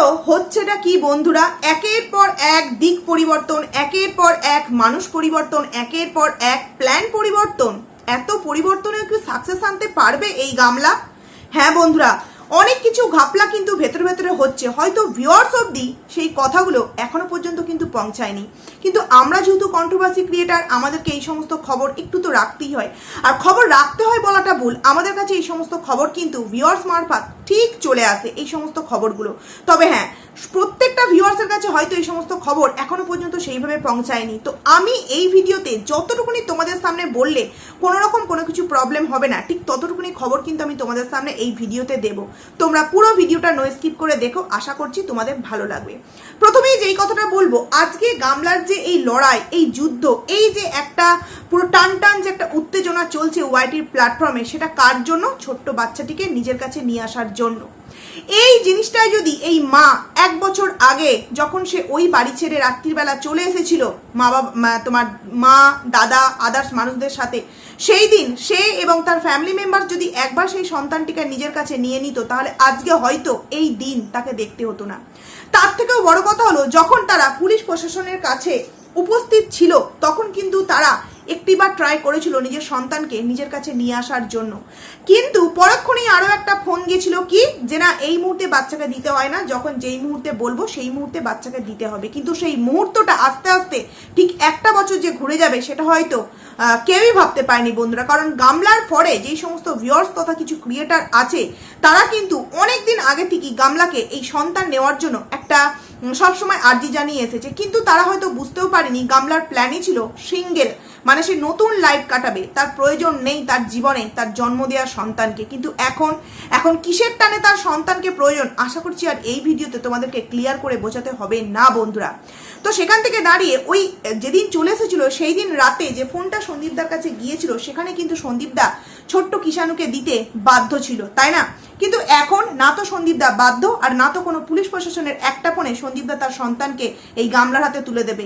হচ্ছেটা কি বন্ধুরা? একের পর এক দিক পরিবর্তন, একের পর এক মানুষ পরিবর্তন, একের পর এক প্ল্যান পরিবর্তন। এত পরিবর্তনে কি সাকসেস আনতে পারবে এই গামলা? হ্যাঁ বন্ধুরা অনেক কিছু ঘাপলা কিন্তু ভেতরে ভেতরে হচ্ছে। হয়তো ভিওয়ার্স অবধি সেই কথাগুলো এখনও পর্যন্ত কিন্তু পৌঁছায়নি। কিন্তু আমরা যেহেতু কন্ট্রোভার্সি ক্রিয়েটার আমাদেরকে এই সমস্ত খবর একটু তো রাখতেই হয়। আর খবর রাখতে হয় বলাটা ভুল। আমাদের কাছে এই সমস্ত খবর কিন্তু ভিওয়ার্স মারফত ঠিক চলে আসে এই সমস্ত খবরগুলো। তবে হ্যাঁ প্রত্যেকটা ভিউয়ার্সের কাছে হয়তো এই সমস্ত খবর এখনও পর্যন্ত সেইভাবে পৌঁছায়নি। তো আমি এই ভিডিওতে যতটুকুনি তোমাদের সামনে বললে কোনো রকম কোনো কিছু প্রবলেম হবে না, ঠিক ততটুকুনি খবর কিন্তু আমি তোমাদের সামনে এই ভিডিওতে দেব। তোমরা পুরো ভিডিওটা নো স্কিপ করে দেখো, আশা করছি তোমাদের ভালো লাগবে। প্রথমেই যেই কথাটা বলব, আজকে গামলার যে এই লড়াই, এই যুদ্ধ, এই যে একটা পুরো টান টান যে একটা উত্তেজনা চলছে ওয়াইটির প্ল্যাটফর্মে সেটা কার জন্য? ছোট্ট বাচ্চাটিকে নিজের কাছে নিয়ে আসার জন্য। এই জিনিসটাই যদি এই মা এক বছর আগে যখন সে ওই বাড়ি ছেড়ে রাত্রিবেলা চলে এসেছিল, মা বাবা তোমার মা, দাদা আদার্স মানুষদের সাথে, সেই দিন সে এবং তার ফ্যামিলি মেম্বার যদি একবার সেই সন্তানটিকে নিজের কাছে নিয়ে নিত, তাহলে আজকে হয়তো এই দিন তাকে দেখতে হতো না। তার থেকেও বড় কথা হলো, যখন তারা পুলিশ প্রশাসনের কাছে উপস্থিত ছিল, তখন কিন্তু তারা একটিবার ট্রাই করেছিল নিজের সন্তানকে নিজের কাছে নিয়ে আসার জন্য। কিন্তু পরক্ষণেই আরও একটা ফোন গিয়েছিল কি, যে না, এই মুহূর্তে বাচ্চাকে দিতে হয় না, যখন যেই মুহূর্তে বলব সেই মুহূর্তে বাচ্চাকে দিতে হবে। কিন্তু সেই মুহূর্তটা আস্তে আস্তে ঠিক একটা বছর যে ঘুরে যাবে সেটা হয়তো কেউই ভাবতে পারেনি বন্ধুরা। কারণ গামলার পরে যেই সমস্ত ভিউয়ার্স তথা কিছু ক্রিয়েটার আছে, তারা কিন্তু অনেক দিন আগে থেকেই গামলাকে এই সন্তান নেওয়ার জন্য একটা সবসময় আর্জি জানিয়ে এসেছে। কিন্তু তারা হয়তো বুঝতেও পারেনি, গামলার প্ল্যানই ছিল সিঙ্গেল। মানে সে নতুন লাইফ কাটাবে, তার প্রয়োজন নেই তার জীবনে, তার জন্ম দেওয়া সন্তানকে। কিন্তু এখন এখন কিসের টানে তার সন্তানকে প্রয়োজন? আশা করছি আর এই ভিডিওতে তোমাদেরকে ক্লিয়ার করে বোঝাতে হবে না, বন্ধুরা। তো সেখান থেকে দাঁড়িয়ে ওই, যেদিন চলে এসেছিল সেই দিন রাতে যে ফোনটা সন্দীপদার কাছে গিয়েছিল, সেখানে কিন্তু সন্দীপদা ছোট্ট কিষাণুকে দিতে বাধ্য ছিল, তাই না? কিন্তু এখন না তো সন্দীপদা বাধ্য, আর না তো কোনো পুলিশ প্রশাসনের একটা ফোনে সন্দীপদা তার সন্তানকে এই গামলার হাতে তুলে দেবে।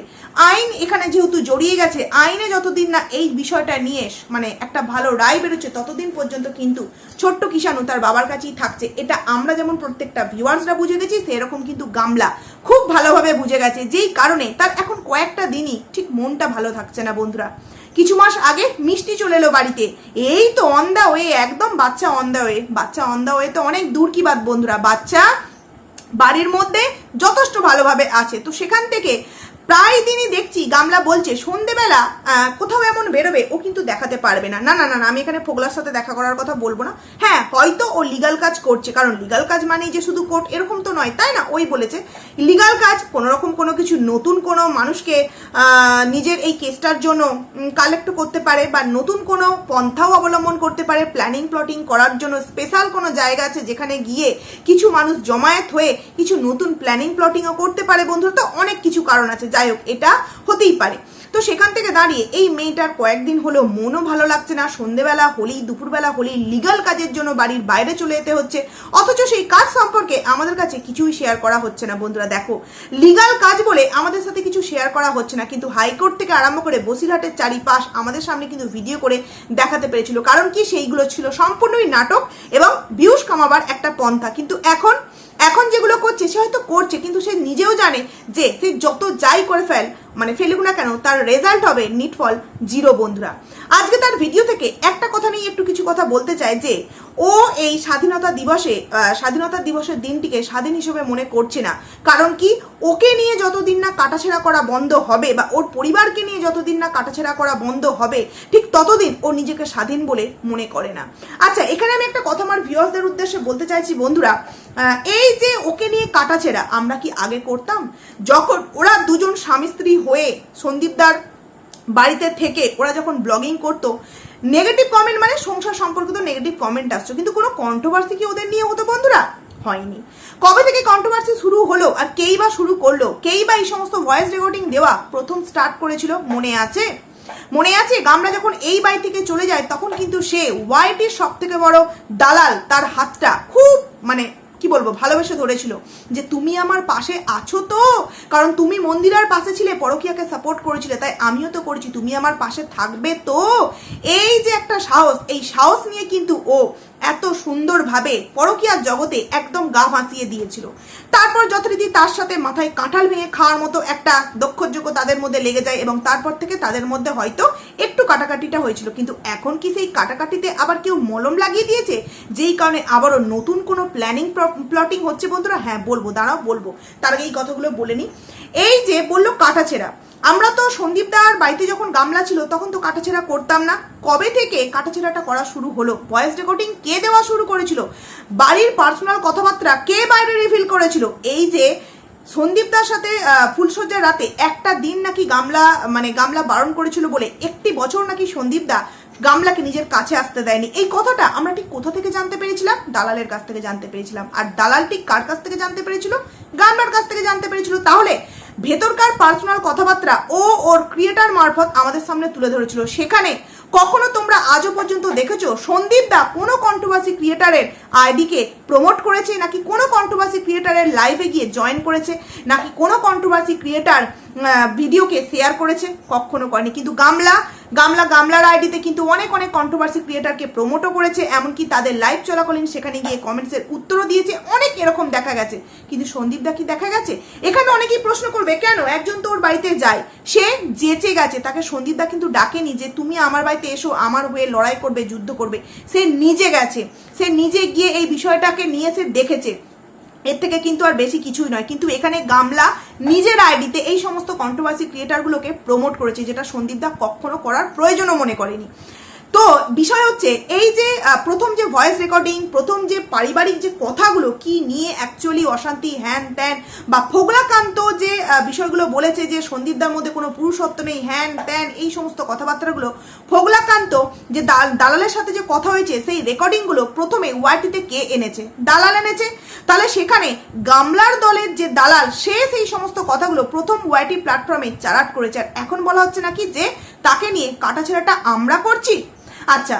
আইন এখানে যেহেতু জড়িয়ে গেছে, আইনে যতদিন না এই বিষয়টা নিয়ে মানে একটা ভালো রায় বেরোচ্ছে, ততদিন পর্যন্ত কিন্তু ছোট্ট কিষাণু তার বাবার কাছেই থাকছে। এটা আমরা যেমন প্রত্যেকটা ভিউয়ার্সরা বুঝে গেছি, সেরকম কিন্তু গামলা খুব ভালোভাবে বুঝে গেছে। যেই কারণে তার এখন কয়েকটা দিনই ঠিক মনটা ভালো থাকছে না বন্ধুরা। কিছু মাস আগে মিষ্টি চলে এলো বাড়িতে। এই তো অন দা ওয়ে একদম বাচ্চা অন দা ওয়ে বাচ্চা অন দা ওয়ে তো অনেক দূর কি বাদ বন্ধুরা। বাচ্চা বাড়ির মধ্যে যথেষ্ট ভালোভাবে আছে। তো সেখান থেকে প্রায় দিনই দেখছি গামলা বলছে, সন্ধেবেলা কোথাও এমন বেরোবে, ও কিন্তু দেখাতে পারবে না। না না না আমি এখানে ফোগলার সাথে দেখা করার কথা বলব না। হ্যাঁ হয়তো ও লিগাল কাজ করছে, কারণ লিগাল কাজ মানেই যে শুধু কোর্ট এরকম তো নয়, তাই না? ওই বলেছে লিগাল কাজ কোনো রকম কোনো কিছু নতুন কোনো মানুষকে নিজের এই কেসটার জন্য কালেক্ট করতে পারে বা নতুন কোনো পন্থাও অবলম্বন করতে পারে প্ল্যানিং প্লটিং করার জন্য স্পেশাল কোনো জায়গা আছে যেখানে গিয়ে কিছু মানুষ জমায়েত হয়ে কিছু নতুন প্ল্যানিং প্লটিংও করতে পারে বন্ধুরা। তো অনেক কিছু কারণ আছে। যাই হোক, এটা হতেই পারে। তো সেখান থেকে দাঁড়িয়ে এই মেয়েটার কয়েকদিন হলো মনও ভালো লাগছে না। সন্ধেবেলা হলেই, দুপুরবেলা হলেই লিগাল কাজের জন্য বাড়ির বাইরে চলে যেতে হচ্ছে। অথচ সেই কাজ সম্পর্কে আমাদের কাছে কিছুই শেয়ার করা হচ্ছে না, বন্ধুরা, দেখো। লিগাল কাজ বলে আমাদের সাথে কিছু শেয়ার করা হচ্ছে না, কিন্তু হাইকোর্ট থেকে আরম্ভ করে বসিরহাটের চারিপাশ আমাদের সামনে কিন্তু ভিডিও করে দেখাতে পেরেছিল। কারণ কি? সেইগুলো ছিল সম্পূর্ণই নাটক এবং ভিউজ কামাবার একটা পন্থা। কিন্তু এখন এখন যেগুলো করছে, সে হয়তো করছে, কিন্তু সে নিজেও জানে যে সে যত যাই করে ফেল মানে ফেলুক না কেন, তার রেজাল্ট হবে নিটফল জিরো বন্ধুরা আজকে তার ভিডিও থেকে একটা কথা নিয়ে একটু কিছু কথা বলতে চায় যে, ও এই স্বাধীনতা দিবসে স্বাধীনতা দিবসের দিনটিকে স্বাধীন হিসেবে মনে করছে না। কারণ কি, ওকে নিয়ে যতদিন না কাটাছেড়া করা বন্ধ হবে বা ওর পরিবারকে নিয়ে যতদিন না কাটাছেড়া করা বন্ধ হবে, ঠিক ততদিন ও নিজেকে স্বাধীন বলে মনে করে না। আচ্ছা এখানে আমি একটা কথা আমার ভিউয়ার্সদের উদ্দেশ্যে বলতে চাইছি, বন্ধুরা এই যে ওকে নিয়ে কাটাছেড়া, আমরা কি আগে করতাম? যখন ওরা দুজন স্বামী স্ত্রী হয়ে সন্দীপদার বাড়িতে থেকে ওরা যখন ব্লগিং করতো নেগেটিভ কমেন্ট মানে সংসার সম্পর্কিত নেগেটিভ কমেন্ট আসছো কিন্তু কোনো কন্ট্রোভার্সি কি ওদের নিয়ে হতো বন্ধুরা? হয়নি। কবে থেকে কন্ট্রোভার্সি শুরু হলো আর কেই বা শুরু করল, কেই বা এই সমস্ত ভয়েস রেকর্ডিং দেওয়া প্রথম স্টার্ট করেছিল, মনে আছে? মনে আছে? গামলা যখন এই বাড়ি থেকে চলে যায়, তখন কিন্তু সে ওয়াইটির সব থেকে বড় দালাল, তার হাতটা খুব মানে কি বলব, ভালোবেসে ধরেছিল যে তুমি আমার পাশে আছো তো? কারণ তুমি মন্দিরার পাশে ছিলে, পরকিয়াকে সাপোর্ট করেছিলে, তাই আমিও তো করেছি, তুমি আমার পাশে থাকবে তো? এই যে একটা সাহস, এই সাহস নিয়ে কিন্তু ও এত সুন্দরভাবে পরকীয়ার জগতে একদম গা ভাসিয়ে দিয়েছিল। তারপর যথারীতি তার সাথে মাথায় কাঁঠাল ভেঙে খাওয়ার মতো একটা দক্ষযোগ্য তাদের মধ্যে লেগে যায় এবং তারপর থেকে তাদের মধ্যে হয়তো একটু কাটাকাটিটা হয়েছিল। কিন্তু এখন কি সেই কাটাকাটিতে আবার কেউ মলম লাগিয়ে দিয়েছে? যেই কারণে আবারও নতুন কোনো প্ল্যানিং প্লটিং হচ্ছে বন্ধুরা? হ্যাঁ বলব, দাঁড়াও, বলব। তার আগে এই কথাগুলো বলে নিই। এই যে বলল কাটাছেড়া। আমরা তো সন্দীপ দার বাড়িতে যখন গামলা ছিল, তখন তো কাটাছেড়া করতাম না। কবে থেকে কাটাছেড়াটা করা শুরু হলো? ভয়েস রেকর্ডিং কে দেওয়া শুরু করেছিল? বাড়ির পার্সোনাল কথাবার্তা কে বাইরে রিভিল করেছিল? এই যে সন্দীপ দার সাথে ফুলসজ্জার রাতে একটা দিন নাকি গামলা মানে গামলা বারণ করেছিল বলে একটি বছর নাকি সন্দীপ দা গামলাকে নিজের কাছে আসতে দেয়নি। এই কথাটা আমরা ঠিক কোথা থেকে জানতে পেরেছিলাম? দালালের কাছ থেকে জানতে পেরেছিলাম। আর দালাল ঠিক কার কাছ থেকে জানতে পেরেছিল? গামলার কাছ থেকে জানতে পেরেছিল। তাহলে ভেতরকার পার্সোনাল কথাবার্তা ও ওর ক্রিয়েটার মারফত আমাদের সামনে তুলে ধরেছিল। সেখানে কখনো তোমরা আজও পর্যন্ত দেখেছ সন্দীপ দা কোনো কন্ট্রোভার্সি ক্রিয়েটারের আইডিকে প্রমোট করেছে, নাকি কোনো কন্ট্রোভার্সি ক্রিয়েটারের লাইভে গিয়ে জয়েন করেছে, নাকি কোনো কন্ট্রোভার্সি ক্রিয়েটার ভিডিওকে শেয়ার করেছে, কখনো করেনি। কিন্তু গামলা গামলা, গামলার আইডিতে কিন্তু অনেক অনেক কন্ট্রোভার্সি ক্রিয়েটারকে প্রমোটও করেছে, এমনকি তাদের লাইভ চলাকালীন সেখানে গিয়ে কমেন্টসের উত্তরও দিয়েছে। অনেক এরকম দেখা গেছে। কিন্তু সন্দীপ দা কি দেখা গেছে? এখানে অনেকেই প্রশ্ন করবে, কেন একজন তো ওর বাড়িতে যায়? সে যেচে গেছে। তাকে সন্দীপ দা কিন্তু ডাকেনি যে, তুমি আমার বাড়িতে এসো, আমার হয়ে লড়াই করবে, যুদ্ধ করবে। সে নিজে গেছে। সে নিজে গিয়ে এই বিষয়টাকে নিয়ে সে দেখেছে। এর থেকে কিন্তু আর বেশি কিছুই নয়। কিন্তু এখানে গামলা নিজের আইডিতে এই সমস্ত কন্ট্রোভার্সি ক্রিয়েটারগুলোকে প্রমোট করেছে, যেটা সন্দীপ দা কখনো করার প্রয়োজনও মনে করেনি। তো বিষয় হচ্ছে, এই যে প্রথম যে ভয়েস রেকর্ডিং প্রথম যে পারিবারিক যে কথাগুলো কি নিয়ে অ্যাকচুয়ালি অশান্তি, হ্যান ত্যান, বা ফোগলাকান্ত যে বিষয়গুলো বলেছে যে সন্দীপদার মধ্যে কোনো পুরুষত্ব নেই, হ্যান ত্যান, এই সমস্ত কথাবার্তাগুলো, ফোগলাকান্ত যে দাল- দালালের সাথে যে কথা হয়েছে, সেই রেকর্ডিংগুলো প্রথমে ওয়াইটিতে কে এনেছে? দালাল এনেছে? তাহলে সেখানে গামলার দলের যে দালাল, সে সেই সমস্ত কথাগুলো প্রথম ওয়াইটি প্ল্যাটফর্মে চারাট করেছে। আর এখন বলা হচ্ছে নাকি যে, তাকে নিয়ে কাটাছেড়াটা আমরা করছি? আচ্ছা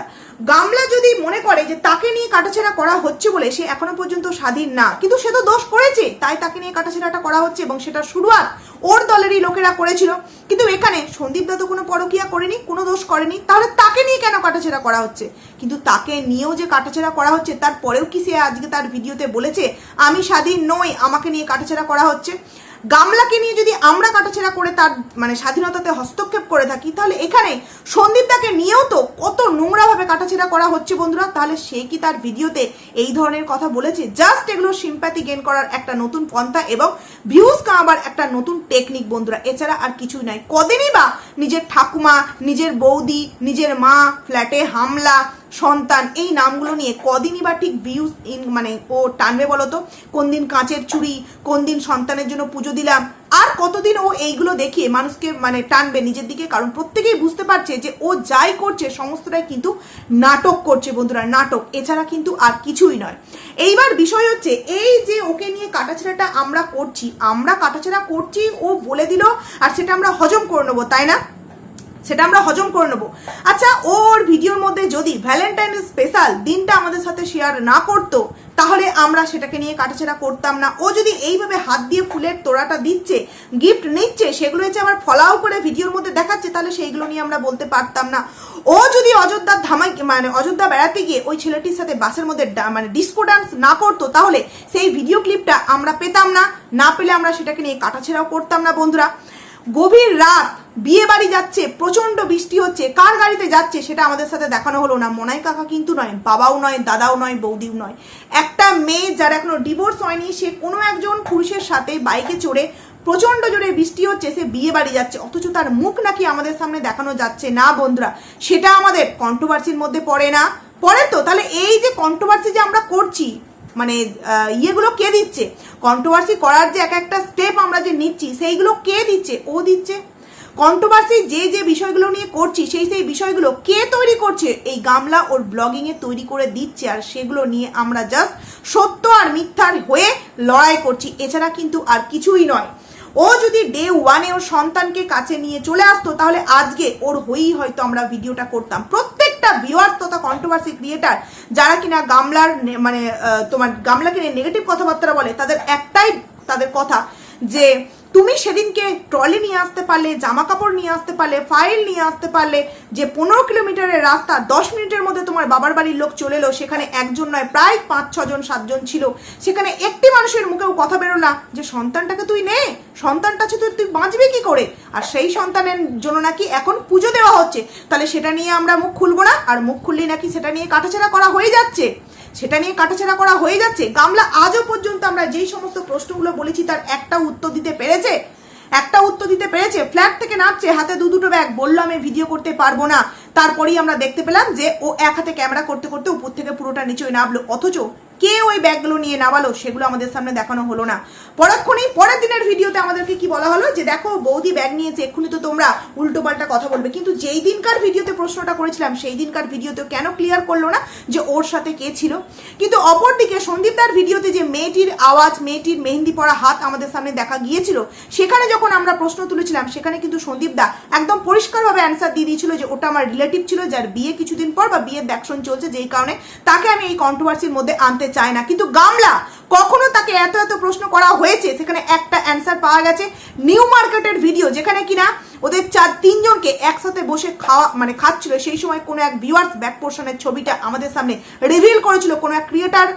গামলা যদি মনে করে যে তাকে নিয়ে কাটাছেড়া করা হচ্ছে বলে সে এখনও পর্যন্ত স্বাধীন না, কিন্তু সে তো দোষ করেছে, তাই তাকে নিয়ে কাটাছেড়াটা করা হচ্ছে এবং সেটা শুরুয়াত ওর দলেরই লোকেরা করেছিল। কিন্তু এখানে সন্দীপ দা তো কোনো পরকিয়া করেনি, কোনো দোষ করেনি, তাহলে তাকে নিয়ে কেন কাটাছেড়া করা হচ্ছে? কিন্তু তাকে নিয়েও যে কাটাছেড়া করা হচ্ছে, তারপরেও কি সে আজকে তার ভিডিওতে বলেছে, আমি স্বাধীন নই, আমাকে নিয়ে কাটাছেড়া করা হচ্ছে? গামলাকে নিয়ে যদি আমরা কাটাছেড়া করে তার মানে স্বাধীনতাতে হস্তক্ষেপ করে থাকি, তাহলে এখানে সন্দীপ দাকে নিয়েও তো কত নোংরাভাবে কাটাছেড়া করা হচ্ছে বন্ধুরা, তাহলে সে কি তার ভিডিওতে এই ধরনের কথা বলেছে? জাস্ট এগুলো সিম্প্যাথি গেন করার একটা নতুন পন্থা এবং ভিউজ কামাবার একটা নতুন টেকনিক বন্ধুরা। এছাড়া আর কিছুই নয় কদিনই বা নিজের ঠাকুমা, নিজের বৌদি, নিজের মা ফ্ল্যাটে হামলা সন্তান, এই নামগুলো নিয়ে কদিনই বা ঠিক ভিউজ ইন মানে ও টানবে বলো তো কোন দিন কাঁচের চুড়ি কোন দিন সন্তানের জন্য পুজো দিলাম। আর কতদিন ও এইগুলো দেখিয়ে মানুষকে মানে টানবে নিজের দিকে? কারণ প্রত্যেকেই বুঝতে পারছে যে ও যাই করছে, সমস্তটাই কিন্তু নাটক করছে বন্ধুরা, নাটক। এছাড়া কিন্তু আর কিছুই নয়। এইবার বিষয় হচ্ছে, এই যে ওকে নিয়ে কাটাছেড়াটা আমরা করছি, আমরা কাটাছেড়া করছি, ও বলে দিল, আর সেটা আমরা হজম করে নেব, তাই না? সেটা আমরা হজম করে নেব। আচ্ছা ওর ভিডিওর মধ্যে যদি ভ্যালেন্টাইন স্পেশাল দিনটা আমাদের সাথে শেয়ার না করতো, তাহলে আমরা সেটাকে নিয়ে কাটাছেড়া করতাম না। ও যদি এইভাবে হাত দিয়ে ফুলের তোড়াটা দিচ্ছে গিফট নিচ্ছে, সেগুলো হচ্ছে আবার ফলাও করে ভিডিওর মধ্যে দেখাচ্ছে, তাহলে সেইগুলো নিয়ে আমরা বলতে পারতাম না। ও যদি অযোধ্যার ধামাই মানে অযোধ্যা বেড়াতে গিয়ে ওই ছেলেটির সাথে বাসের মধ্যে মানে ডিস্কো ডান্স না করতো, তাহলে সেই ভিডিও ক্লিপটা আমরা পেতাম না। না পেলে আমরা সেটাকে নিয়ে কাটাছেড়াও করতাম না, বন্ধুরা। গভীর রাত, বিয়ে বাড়ি যাচ্ছে প্রচণ্ড বৃষ্টি হচ্ছে, কার গাড়িতে যাচ্ছে সেটা আমাদের সাথে দেখানো হলো না। মনাই কাকা কিন্তু নয়, বাবাও নয়, দাদাও নয়, বৌদিও নয়। একটা মেয়ে যার এখনও ডিভোর্স হয়নি, সে কোনো একজন পুরুষের সাথে বাইকে চড়ে প্রচণ্ড জোরে বৃষ্টি হচ্ছে, সে বিয়ে বাড়ি যাচ্ছে, অথচ তার মুখ নাকি আমাদের সামনে দেখানো যাচ্ছে না বন্ধুরা। সেটা আমাদের কন্ট্রোভার্সির মধ্যে পড়ে না। পড়ে তো? তাহলে এই যে কন্ট্রোভার্সি যে আমরা করছি মানে ইয়েগুলো কে দিচ্ছে? কন্ট্রোভার্সি করার যে এক একটা স্টেপ আমরা যে নিচ্ছি, সেইগুলো কে দিচ্ছে? ও দিচ্ছে। কন্ট্রোভার্সি যে যে বিষয়গুলো নিয়ে করছি, সেই সেই বিষয়গুলো কে তৈরি করছে? এই গামলা ওর ব্লগিং এ তৈরি করে দিচ্ছে আর সেগুলো নিয়ে আমরা জাস্ট সত্য আর মিথ্যার হয়ে লড়াই করছি। এছাড়া কিন্তু আর কিছুই নয়। ও যদি ডে ওয়ানে ওর সন্তানকে কাছে নিয়ে চলে আসতো, তাহলে আজকে ওর হয়েই হয়তো আমরা ভিডিওটা করতাম। প্রত্যেকটা ভিউয়ার্স তথা কন্ট্রোভার্সি ক্রিয়েটার যারা কিনা গামলার মানে তোমার গামলাকে নিয়ে নেগেটিভ কথাবার্তা বলে, তাদের একটাই তাদের কথা যে তুমি সেদিনকে ট্রলি নিয়ে আসতে পারলে জামা কাপড় নিয়ে আসতে পারলে ফাইল নিয়ে আসতে পারলে, যে পনেরো কিলোমিটারের রাস্তা দশ মিনিটের মধ্যে তোমার বাবার বাড়ির লোক চলে এলো, সেখানে একজন নয়, প্রায় পাঁচ ছজন, সাতজন ছিল, সেখানে একটি মানুষের মুখেও কথা বেরোলা যে সন্তানটাকে তুই নে সন্তানটা আছে, তুই তুই বাঁচবি কি করে? আর সেই সন্তানের জন্য নাকি এখন পুজো দেওয়া হচ্ছে। তাহলে সেটা নিয়ে আমরা মুখ খুলবো না, আর মুখ খুললেই নাকি সেটা নিয়ে কাটাছেড়া করা হয়ে যাচ্ছে। সেটা নিয়ে কাটাছেড়া করা হয়ে যাচ্ছে। গামলা আজও পর্যন্ত আমরা যেই সমস্ত প্রশ্নগুলো বলেছি, তার একটা উত্তর দিতে পেরেছে? একটা উত্তর দিতে পেরেছে? ফ্ল্যাট থেকে নামছে, হাতে দু দুটো ব্যাগ। বলল, আমি ভিডিও করতে পারব না। তারপরেই আমরা দেখতে পেলাম যে, ও এক হাতে ক্যামেরা করতে করতে উপর থেকে পুরোটা নিচে নামলো। অথচ কে ওই ব্যাগগুলো নিয়ে নামালো সেগুলো আমাদের সামনে দেখানো হলো না। পরক্ষণেই পরের দিনের ভিডিওতে আমাদেরকে কি বলা হলো যে, দেখো, বৌদি ব্যাগ নিয়েছে, এক্ষুনি তো তোমরা উল্টো পাল্টা কথা বলবে। কিন্তু যেই দিনকার ভিডিওতে প্রশ্নটা করেছিলাম, সেই দিনকার ভিডিওতে কেন ক্লিয়ার করল না যে, ওর সাথে কে ছিল? কিন্তু অপরদিকে সন্দীপদার ভিডিওতে যে মেয়েটির আওয়াজ, মেয়েটির মেহেন্দি পরা হাত আমাদের সামনে দেখা গিয়েছিল, সেখানে যখন আমরা প্রশ্ন তুলেছিলাম, সেখানে কিন্তু সন্দীপদা একদম পরিষ্কারভাবে অ্যান্সার দিয়ে দিয়েছিল যে, ওটা আমার রিলেটিভ ছিল, যার বিয়ে কিছুদিন পর বা বিয়ের দেখশন চলছে যেই কারণে তাকে আমি এই কন্ট্রোভার্সির মধ্যে আনতে চাই না। কিন্তু গামলা, কখনো তাকে এত এত প্রশ্ন করা হয়েছে? সেখানে একটা অ্যান্সার পাওয়া গেছে। নিউ মার্কেটের ভিডিও যেখানে কিনা ওদের চার, তিনজনকে একসাথে বসে খাওয়া মানে খাচ্ছিল। সেই সময় কোনো এক ভিউয়ার্স ব্যাক পোর্শনের ছবিটা আমাদের সামনে রিভিল করেছিল কোনো এক ক্রিয়েটার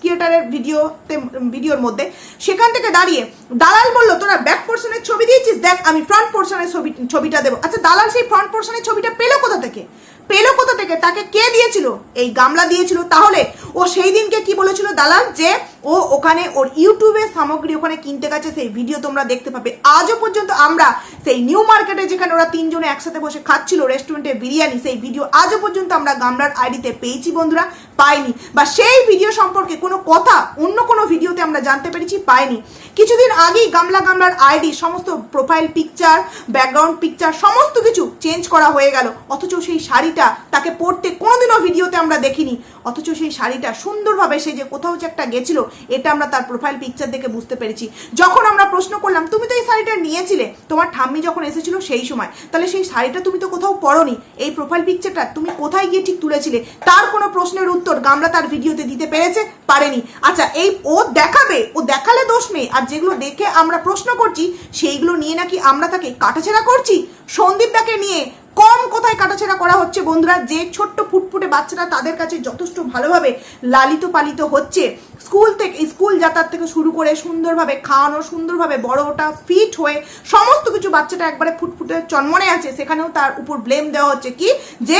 ক্রিয়েটারের ভিডিওতে ভিডিওর মধ্যে। সেখান থেকে দাঁড়িয়ে দালাল বলল, তোরা ব্যাক পোর্শনের ছবি দিয়েছিস? দেখ, আমি ফ্রন্ট পোর্শনের ছবি, ছবিটা দেবো। আচ্ছা দালাল সেই ফ্রন্ট পোর্শনের ছবিটা পেল কোথা থেকে? পেল কোথা থেকে? তাকে কে দিয়েছিল? এই গামলা দিয়েছিল। তাহলে ও সেই দিনকে কি বলেছিল দালাল? যে ও ওখানে ওর ইউটিউবের সামগ্রী ওখানে কিনতে গেছে, সেই ভিডিও তোমরা দেখতে পাবে। আজও পর্যন্ত আমরা সেই নিউ মার্কেটে যেখানে ওরা তিনজনে একসাথে বসে খাচ্ছিল রেস্টুরেন্টে বিরিয়ানি, সেই ভিডিও আজও পর্যন্ত আমরা গামলার আইডিতে পেয়েছি বন্ধুরা, পাইনি। বা সেই ভিডিও সম্পর্কে কোনো কথা অন্য কোনো ভিডিওতে আমরা জানতে পেরেছি, পাইনি। কিছুদিন আগেই গামলা গামলার আইডি, সমস্ত প্রোফাইল পিকচার ব্যাকগ্রাউন্ড পিকচার সমস্ত কিছু চেঞ্জ করা হয়ে গেল। অথচ সেই শাড়িটা তাকে পরতে কোনোদিনও ভিডিওতে আমরা দেখিনি। অথচ সেই শাড়িটা সুন্দরভাবে সে যে কোথাও যে একটা গেছিল এটা আমরা তার প্রোফাইল পিকচার দেখে বুঝতে পেরেছি। যখন আমরা প্রশ্ন করলাম, তুমি তো এই শাড়িটা নিয়েছিলে? তোমার ঠাম্মি যখন এসেছিল সেই সময়, তাহলে সেই শাড়িটা তুমি তো কোথাও পরনি। এই প্রোফাইল পিকচারটা তুমি কোথায় গিয়ে ঠিক তুলেছিলে? তার কোনো প্রশ্নের উত্তর গামলা তার ভিডিওতে দিতে পেরেছে, পারেনি। আচ্ছা এই ও দেখাবে, ও দেখালে দোষ নেই। আর যেগুলো দেখে আমরা প্রশ্ন করছি, সেইগুলো নিয়ে নাকি আমরা তাকে কাটাছেড়া করছি? সন্দীপদাকে নিয়ে কম কোথায় কাটাছেড়া করা হচ্ছে বন্ধুরা? যে ছোট্ট ফুটফুটে বাচ্চারা তাদের কাছে যথেষ্ট ভালোভাবে লালিত পালিত হচ্ছে। স্কুল থেকে, স্কুল যাতায়াত থেকে শুরু করে সুন্দরভাবে খাওয়ানো, সুন্দরভাবে বড় ওটা ফিট হয়ে সমস্ত কিছু বাচ্চাটা একবারে ফুটফুটে চন্মনে আছে। সেখানেও তার উপর ব্লেম দেওয়া হচ্ছে কি? যে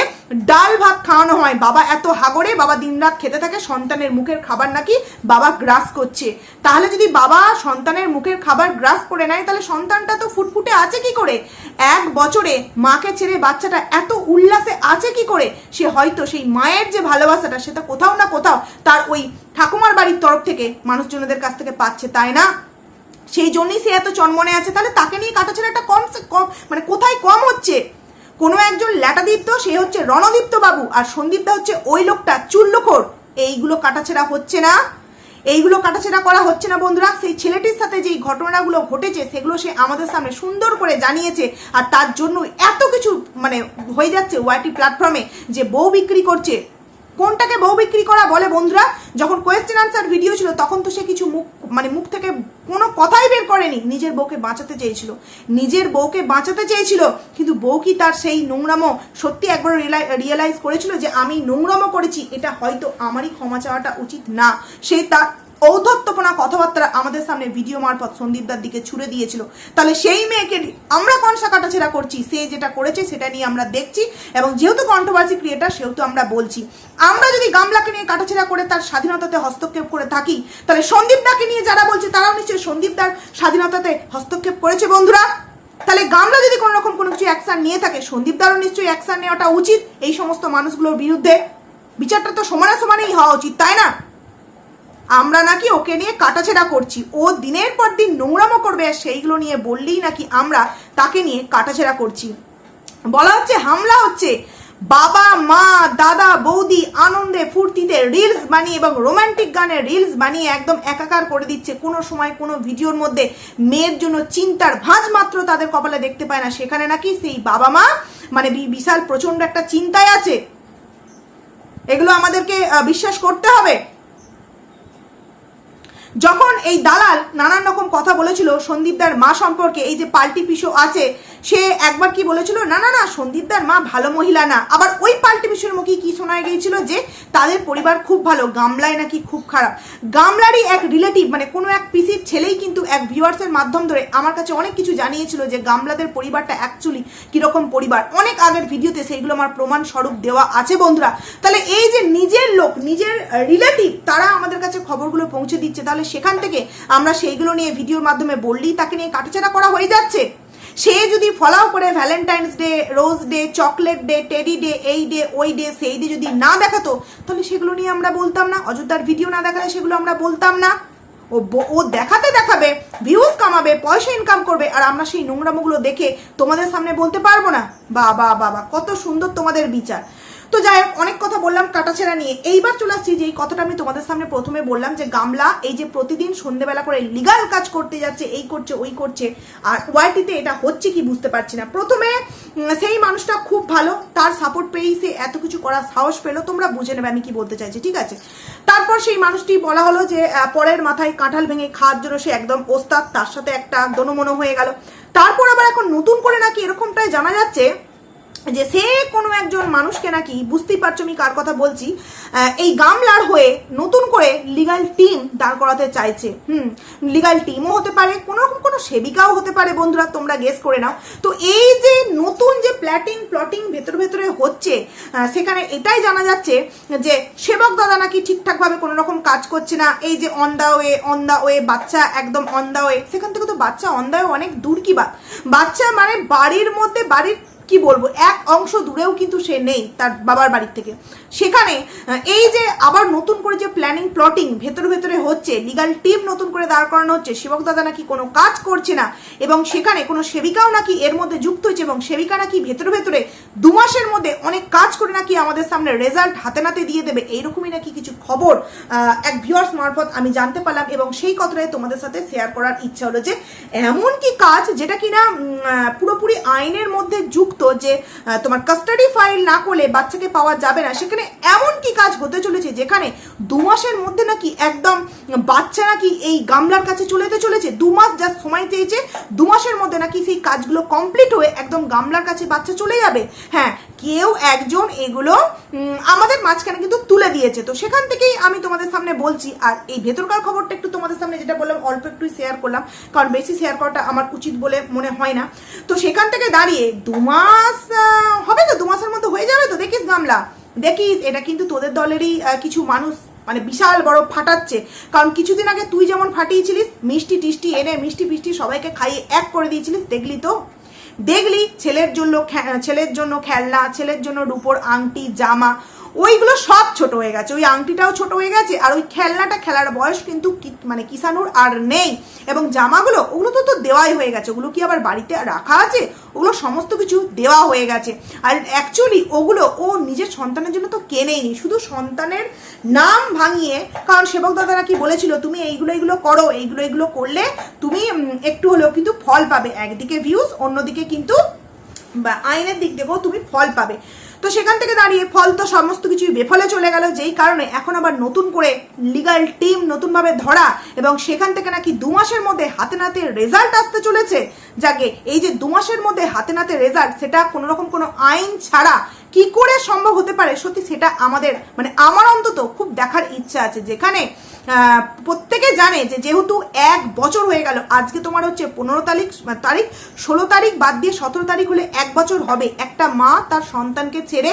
ডাল ভাত খাওয়ানো হয়। বাবা এত হাগরে, বাবা দিনরাত খেতে থাকে, সন্তানের মুখের খাবার নাকি বাবা গ্রাস করছে। তাহলে যদি বাবা সন্তানের মুখের খাবার গ্রাস করে নেয়, তাহলে সন্তানটা তো ফুটফুটে আছে কি করে? এক বছরে মাকে ছেড়ে বাচ্চাটা এত উল্লাসে আছে কি করে? সে হয়তো সেই মায়ের যে ভালোবাসাটা সেটা কোথাও না কোথাও তার ওই ঠাকুমার বাড়ির তরফ থেকে মানুষজনদের কাছ থেকে পাচ্ছে, তাই না? সেই জন্যই সে এত চনমনে আছে। তাহলে তাকে নিয়ে কাটাছেড়াটা কম কম মানে কোথায় কম হচ্ছে? কোনো একজন ল্যাটাদীপ্ত, সে হচ্ছে রণদীপ্ত বাবু, আর সন্দীপটা হচ্ছে ওই লোকটা, চুল্লুখোর। এইগুলো কাটাছেড়া হচ্ছে না। এইগুলো কাটাছেড়া করা হচ্ছে না বন্ধুরা। সেই ছেলেটির সাথে যেই ঘটনাগুলো ঘটেছে, সেগুলো সে আমাদের সামনে সুন্দর করে জানিয়েছে। আর তার জন্য এত কিছু মানে হয়ে যাচ্ছে ওয়াইটি প্ল্যাটফর্মে যে বউ বিক্রি করছে। কোনটাকে বউ বিক্রি করা বলে বন্ধুরা? যখন কোয়েশ্চেন আনসার ভিডিও ছিল, তখন তো সে কিছু মুখ মানে মুখ থেকে কোনো কথাই বের করেনি। নিজের বউকে বাঁচাতে চেয়েছিল। নিজের বউকে বাঁচাতে চেয়েছিল, কিন্তু বউ কি তার সেই নোংরামো সত্যি একবার রিয়েলাইজ করেছিল যে আমি নোংরামো করেছি? এটা হয়তো আমারই ক্ষমা চাওয়াটা উচিত না। সে তার ঔদ্ধত্যপনা কথাবার্তা আমাদের সামনে ভিডিও মারফত সন্দীপদার দিকে ছুড়ে দিয়েছিল। তাহলে সেই মেয়েকে আমরা কনসা কাটাছেড়া করছি? সে যেটা করেছে সেটা নিয়ে আমরা দেখছি এবং যেহেতু কন্ট্রোভার্সি ক্রিয়েটার সেহেতু আমরা বলছি। আমরা যদি গামলাকে নিয়ে কাটাছেড়া করে তার স্বাধীনতাতে হস্তক্ষেপ করে থাকি, তাহলে সন্দীপদাকে নিয়ে যারা বলছে তারাও নিশ্চয়ই সন্দীপদার স্বাধীনতাতে হস্তক্ষেপ করেছে, বন্ধুরা। তাহলে গামলা যদি কোনো রকম কোনো কিছু অ্যাকশন নিয়ে থাকে, সন্দীপদারও নিশ্চয়ই অ্যাকশন নেওয়াটা উচিত এই সমস্ত মানুষগুলোর বিরুদ্ধে। বিচারটা তো সমানে সমানেই হওয়া উচিত, তাই না? আমরা নাকি ওকে নিয়ে কাটাছেড়া করছি। ও দিনের পর দিন নোংরামো করবে আর সেইগুলো নিয়ে বললেই নাকি আমরা তাকে নিয়ে কাটাছেড়া করছি। বলা হচ্ছে, হামলা হচ্ছে। বাবা, মা, দাদা, বৌদি আনন্দে ফুর্তিতে রিলস বানিয়ে এবং রোমান্টিক গানে রিলস বানিয়ে একদম একাকার করে দিচ্ছে। কোনো সময় কোনো ভিডিওর মধ্যে মেয়ের জন্য চিন্তার ভাঁজ মাত্র তাদের কপালে দেখতে পায় না। সেখানে নাকি সেই বাবা মা মানে বিশাল প্রচণ্ড একটা চিন্তায় আছে। এগুলো আমাদেরকে বিশ্বাস করতে হবে। যখন এই দালাল নানান রকম কথা বলেছিল, সন্দীপদার মা সম্পর্কে এই যে পাল্টি পিসো আছে, সে একবার কি বলেছিল, না না না, সন্দীপদার মা ভালো মহিলা না। আবার ওই পাল্টি পিসোর মুখে কি শোনা গিয়েছিল যে, তাদের পরিবার খুব ভালো, গামলায় নাকি খুব খারাপ। গামলারই এক রিলেটিভ মানে কোনো এক পিসির ছেলেই কিন্তু এক ভিউয়ার্সের মাধ্যম ধরে আমার কাছে অনেক কিছু জানিয়েছিল যে, গামলাদের পরিবারটা অ্যাকচুয়ালি কীরকম পরিবার? অনেক আগের ভিডিওতে সেইগুলো আমার প্রমাণ স্বরূপ দেওয়া আছে বন্ধুরা। তাহলে এই যে নিজের লোক, নিজের রিলেটিভ তারা আমাদের কাছে খবরগুলো পৌঁছে দিচ্ছে। তাহলে সেখান থেকে আমরা সেইগুলো নিয়ে ভিডিওর মাধ্যমে বললেই তাকে নিয়ে কাটাচাড়া করা হয়ে যাচ্ছে। সে যদি ফলাও করে Valentine's day rose day chocolate day teddy day এই ডে ওই ডে সেই ডে যদি না দেখাতো, তাহলে সেগুলো নিয়ে আমরা বলতাম না। অযোধ্যার ভিডিও না দেখালে সেগুলো আমরা বলতাম না। ও ও দেখাতে দেখাবে ভিউজ কামাবে, পয়সা ইনকাম করবে, আর আমরা সেই নোংরামোগুলো দেখে তোমাদের সামনে বলতে পারব না। বাবা বাবা, কত সুন্দর তোমাদের বিচার। তো যাই হোক, অনেক কথা বললাম কাটাছেড়া নিয়ে। এইবার চলে আসছি যে এই কথাটা আমি তোমাদের সামনে প্রথমে বললাম যে গামলা এই যে প্রতিদিন সন্ধেবেলা করে লিগাল কাজ করতে যাচ্ছে, এই করছে, ওই করছে, আর ওয়াইটিতে এটা হচ্ছে কি বুঝতে পারছি না। প্রথমে সেই মানুষটা খুব ভালো, তার সাপোর্ট পেয়েই সে এত কিছু করার সাহস পেল, তোমরা বুঝে নেবে আমি কি বলতে চাইছি, ঠিক আছে? তারপর সেই মানুষটি বলা হলো যে পরের মাথায় কাঁঠাল ভেঙে খাওয়ার জন্য সে একদম ওস্তাদ, তার সাথে একটা দনমনো হয়ে গেল। তারপর আবার এখন নতুন করে নাকি এরকমটাই জানা যাচ্ছে যে সে কোনো একজন মানুষকে নাকি বুঝতেই পারছ আমি কার কথা বলছি এই গামলার হয়ে নতুন করে লিগাল টিম দাঁড় করাতে চাইছে। হুম লিগাল টিমও হতে পারে, কোনো রকম কোনো সেবিকাও হতে পারে বন্ধুরা, তোমরা গেস করে নাও। তো এই যে নতুন যে প্ল্যাটিং প্লটিং ভেতর ভেতরে হচ্ছে সেখানে এটাই জানা যাচ্ছে যে সেবক দাদা নাকি ঠিকঠাকভাবে কোনো রকম কাজ করছে না। এই যে on the way on the way বাচ্চা একদম অন দা ওয়ে সেখান থেকে তো বাচ্চা অন দা ওয়ে অনেক দূর কি বাচ্চা মানে বাড়ির মধ্যে, বাড়ির কি বলব? এক অংশ দূরেও কিন্তু সে নেই তার বাবার বাড়ির থেকে। সেখানে এই যে আবার নতুন করে যে প্ল্যানিং প্লটিং ভেতরে ভেতরে হচ্ছে লিগাল টিম নতুন করে দাঁড় করানো হচ্ছে সেবক দাদা নাকি কোনো কাজ করছে না, এবং সেখানে কোনো সেবিকাও নাকি এর মধ্যে যুক্ত হয়েছে, এবং সেবিকা নাকি ভেতরে ভেতরে দু মাসের মধ্যে অনেক কাজ করে নাকি আমাদের সামনে রেজাল্ট হাতে নাতে দিয়ে দেবে, এইরকমই নাকি কিছু খবর এক ভিউয়ার্স মারফত আমি জানতে পারলাম এবং সেই কথাটাই তোমাদের সাথে শেয়ার করার ইচ্ছা হলো যে, এমন কি কাজ যেটা কিনা পুরোপুরি আইনের মধ্যে যুক্ত যে তোমার কাস্টাডি ফাইল না করলে বাচ্চাকে পাওয়া যাবে না, সেখানে এমন কি কাজ হতে চলেছে যেখানে দু মাসের মধ্যে নাকি একদম বাচ্চা নাকি এই গামলার কাছে চলে যেতে চলেছে দু মাস যা সময় চেয়েছে দু মাসের মধ্যে নাকি সেই কাজগুলো কমপ্লিট হয়ে একদম গামলার কাছে বাচ্চা চলে যাবে? হ্যাঁ কেউ একজন এগুলো আমাদের মাঝখানে কিন্তু তুলে দিয়েছে। তো সেখান থেকেই আমি তোমাদের সামনে বলছি, আর এই ভেতরকার খবরটা একটু তোমাদের সামনে যেটা বললাম, অল্প একটু শেয়ার করলাম, কারণ বেশি শেয়ার করাটা আমার উচিত বলে মনে হয় না। তো সেখান থেকে দাঁড়িয়ে, দু মাস হবে তো? দু মাসের মধ্যে হয়ে যাবে তো? দেখিস গামলা দেখিস, এটা কিন্তু তোদের দলেরই কিছু মানুষ মানে বিশাল বড় ফাটাচ্ছে। কারণ কিছুদিন আগে তুই যেমন ফাটিয়েছিলিস, মিষ্টি টিষ্টি এনে মিষ্টি ফিষ্টি সবাইকে খাইয়ে এক করে দিয়েছিলিস, দেখলি তো? দেখলি ছেলের জন্য ছেলের জন্য খেলনা ছেলের জন্য রুপোর আংটি জামা ওইগুলো সব ছোট হয়ে গেছে। ওই আংটিটাও ছোট হয়ে গেছে আর ওই খেলনাটা খেলার বয়স কিন্তু মানে কিষানুর আর নেই। এবং জামাগুলো, ওগুলো তো তো দেওয়াই হয়ে গেছে। ওগুলো কি আবার বাড়িতে রাখা আছে? ওগুলো সমস্ত কিছু দেওয়া হয়ে গেছে। আর অ্যাকচুয়ালি ওগুলো ও নিজের সন্তানের জন্য তো কেনেইনি। শুধু সন্তানের নাম ভাঙিয়ে, কারণ সেবক দাদারা কি বলেছিল, তুমি এইগুলো এইগুলো করো, এইগুলো এইগুলো করলে তুমি একটু হলেও কিন্তু ফল পাবে। একদিকে ভিউজ অন্যদিকে কিন্তু বা আইনের দিক থেকেও তুমি ফল পাবে। তো সেখান থেকে দাঁড়িয়ে ফল তো সমস্ত কিছুই বেফলে চলে গেল, যেই কারণে এখন আবার নতুন করে লিগাল টিম নতুনভাবে ধরা এবং সেখান থেকে নাকি দু মাসের মধ্যে হাতে নাতে রেজাল্ট আসতে চলেছে। যাকে এই যে দু মাসের মধ্যে হাতে নাতে রেজাল্ট সেটা কোনো রকম কোনো আইন ছাড়া কি করে সম্ভব হতে পারে? সত্যি সেটা আমাদের মানে আমার অন্তত খুব দেখার ইচ্ছা আছে। যেখানে প্রত্যেকে জানে যে যেহেতু এক বছর হয়ে গেল, আজকে তোমার হচ্ছে পনেরো তারিখ তারিখ, ষোলো তারিখ বাদ দিয়ে সতেরো তারিখ হলে এক বছর হবে। একটা মা তার সন্তানকে ছেড়ে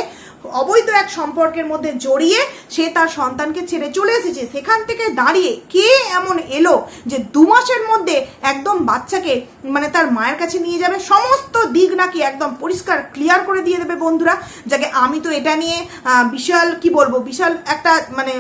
অবৈধ এক সম্পর্কের মধ্যে জড়িয়ে সে তার সন্তানকে ছেড়ে চলে এসেছে। সেখান থেকে দাঁড়িয়ে কে এমন এলো যে দু মাসের মধ্যে একদম বাচ্চাকে মানে তার মায়ের কাছে নিয়ে যাবে? সমস্ত দিক নাকি একদম পরিষ্কার ক্লিয়ার করে দিয়ে দেবে বন্ধুরা। যাকে আমি তো এটা নিয়ে বিশাল, কি বলব, বিশাল একটা মানে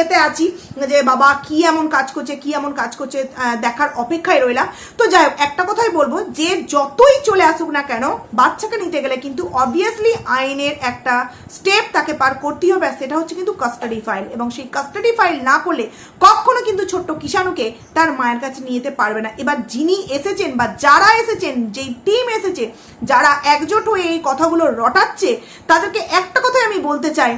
এতে আছি যে বাবা কি এমন কাজ করছে, কি এমন কাজ করছে দেখার অপেক্ষায় রইলাম। তো যাই হোক, একটা কথাই বলব, যে যতই চলে আসুক না কেন, বাচ্চাকে নিতে গেলে কিন্তু অবভিয়াসলি আইনের একটা স্টেপ তাকে পার করতেই হবে সেটা হচ্ছে কিন্তু কাস্টাডি ফাইল এবং সেই কাস্টাডি ফাইল না করলে কখনো কিন্তু ছোট্ট কিষাণুকে তার মায়ের কাছে নিয়ে যেতে পারবে না। এবার যিনি এসেছেন বা যারা এসেছেন, যেই টিম এসেছে, যারা একজোট হয়ে এই কথাগুলো রটাচ্ছে, তাদেরকে একটা কথাই আমি বলতে চাই,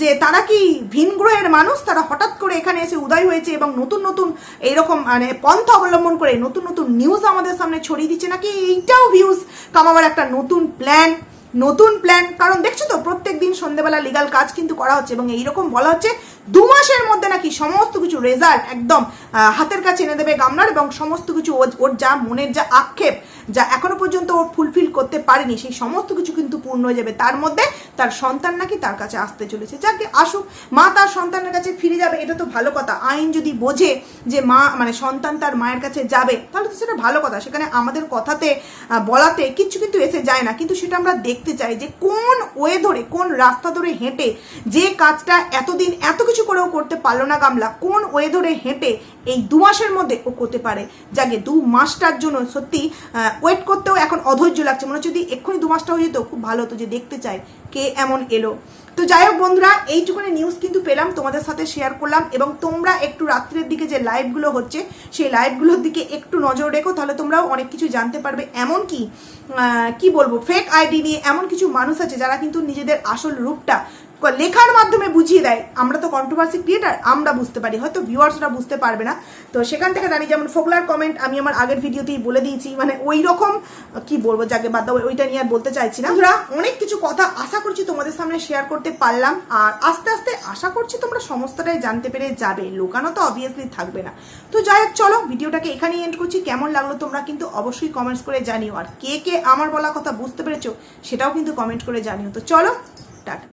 যে তারা কি ভিন গ্রহের মানুষ? তারা হঠাৎ করে এখানে এসে উদয় হয়েছে এবং নতুন নতুন এইরকম মানে পন্থা অবলম্বন করে নতুন নতুন নিউজ আমাদের সামনে ছড়িয়ে দিচ্ছে নাকি? এইটাও ভিউজ কামাবার একটা নতুন প্ল্যান নতুন প্ল্যান কারণ দেখছ তো প্রত্যেক দিন সন্ধ্যেবেলা লিগাল কাজ কিন্তু করা হচ্ছে এবং এইরকম বলা হচ্ছে দু মাসের মধ্যে নাকি সমস্ত কিছু রেজাল্ট একদম হাতের কাছে এনে দেবে গামলার এবং সমস্ত কিছু ওর- যা মনের যা আক্ষেপ, যা এখনও পর্যন্ত ও ফুলফিল করতে পারেনি, সেই সমস্ত কিছু কিন্তু পূর্ণ হয়ে যাবে। তার মধ্যে তার সন্তান নাকি তার কাছে আসতে চলেছে। যাকে আসুক, মা তার সন্তানের কাছে ফিরে যাবে, এটা তো ভালো কথা। আইন যদি বোঝে যে মা মানে সন্তান তার মায়ের কাছে যাবে, তাহলে তো সেটা ভালো কথা। সেখানে আমাদের কথাতে বলাতে কিচ্ছু কিন্তু এসে যায় না। কিন্তু সেটা আমরা দেখতে চাই যে কোন ওয়ে ধরে, কোন রাস্তা ধরে হেঁটে যে কাজটা এতদিন এত কিছু করেও করতে পারল না গামলা, কোন ওয়ে ধরে হেঁটে এই দু মাসের মধ্যে ও করতে পারে। যাকে দু মাসটার জন্য সত্যি ওয়েট করতেও এখন অধৈর্য লাগছে। মনে হচ্ছে যদি এক্ষুনি দু মাসটা হয়ে যেত, খুব ভালো হতো যে দেখতে চাই কে এমন এলো। তো যাই হোক বন্ধুরা, এইটুকুনি নিউজ কিন্তু পেলাম, তোমাদের সাথে শেয়ার করলাম এবং তোমরা একটু রাত্রের দিকে যে লাইভগুলো হচ্ছে, সেই লাইভগুলোর দিকে একটু নজর রেখো, তাহলে তোমরাও অনেক কিছু জানতে পারবে। এমন কি কি বলব ফেক আইডি নিয়ে এমন কিছু মানুষ আছে যারা কিন্তু নিজেদের আসল রূপটা লেখার মাধ্যমে বুঝিয়ে দেয়। আমরা তো কন্ট্রোভার্সি ক্রিয়েটার আমরা বুঝতে পারি। হয়তো ভিউয়ার্সরা বুঝতে পারবে না। তো সেখান থেকে জানি, যেমন ফোকলার কমেন্ট আমি আমার আগের ভিডিওতেই বলে দিয়েছি। মানে ওই রকম কি বলব, যাকে বাদ দাও, ওইটা নিয়ে আর বলতে চাইছি না। আমরা অনেক কিছু কথা আশা করছি তোমাদের সামনে শেয়ার করতে পারলাম। আর আস্তে আস্তে আশা করছি তোমরা সমস্তটাই জানতে পেরে যাবে। লোকানো তো অবভিয়াসলি থাকবে না। তো যাই হোক, চলো, ভিডিওটাকে এখানেই এন্ড করছি। কেমন লাগল তোমরা কিন্তু অবশ্যই কমেন্টস করে জানিও। আর কে কে আমার বলা কথা বুঝতে পেরেছ, সেটাও কিন্তু কমেন্ট করে জানিও। তো চলো, টাটা।